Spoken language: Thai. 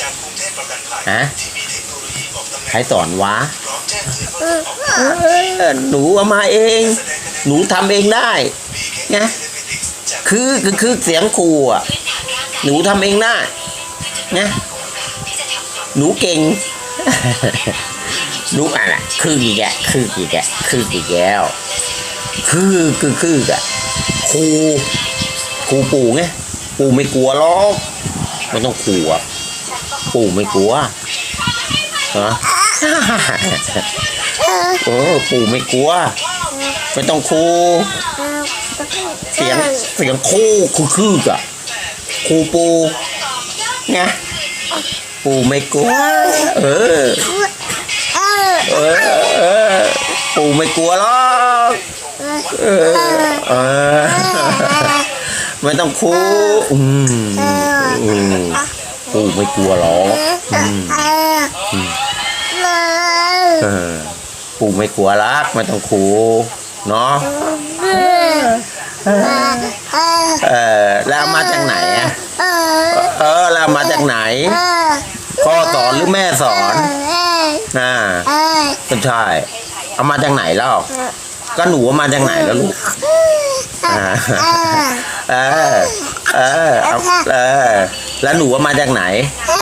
จากกรุงเทพประกันภัยฮะ ที่มีเทคโนโลยีบอกตำแหน่งใครสอนวะ พร้อมแจ้งเตือนว่าต้องออกเออหนูเอามาเองหนูทำเองได้ไงจากคือคือคือเสียงครูอะ หนูทำเองได้นะหนูเก่ง หนูอะไรคืออีกแกคืออีกแกคืออีกแล้ว คือคือคืออะครูครูปู่ไงปู่ไม่กลัวหรอกไม่ต้องกลัว ปู่ไม่กลัวฮะเออปู่ไม่กลัว ไม่ต้องครูเสียงเสียงคู่คือคืออะครูปูไงปูไม่กลัว เออ เออ เออ ปูไม่กลัวหรอกเออ เออ ไม่ต้องครูอืมอืม ปูไม่กลัวหรอกอืมเออปูไม่กลัวรักไม่ต้องครูเนาะเออแล้วเอามาจากไหนอะเออแล้วเอามาจากไหนพ่อสอนหรือแม่สอนน่าก็ใช่เอามาจากไหนแล้วก็หนูเอามาจากไหนแล้วลูกอ่าเออเออเอาเออ แล้วหนูว่ามาจากไหน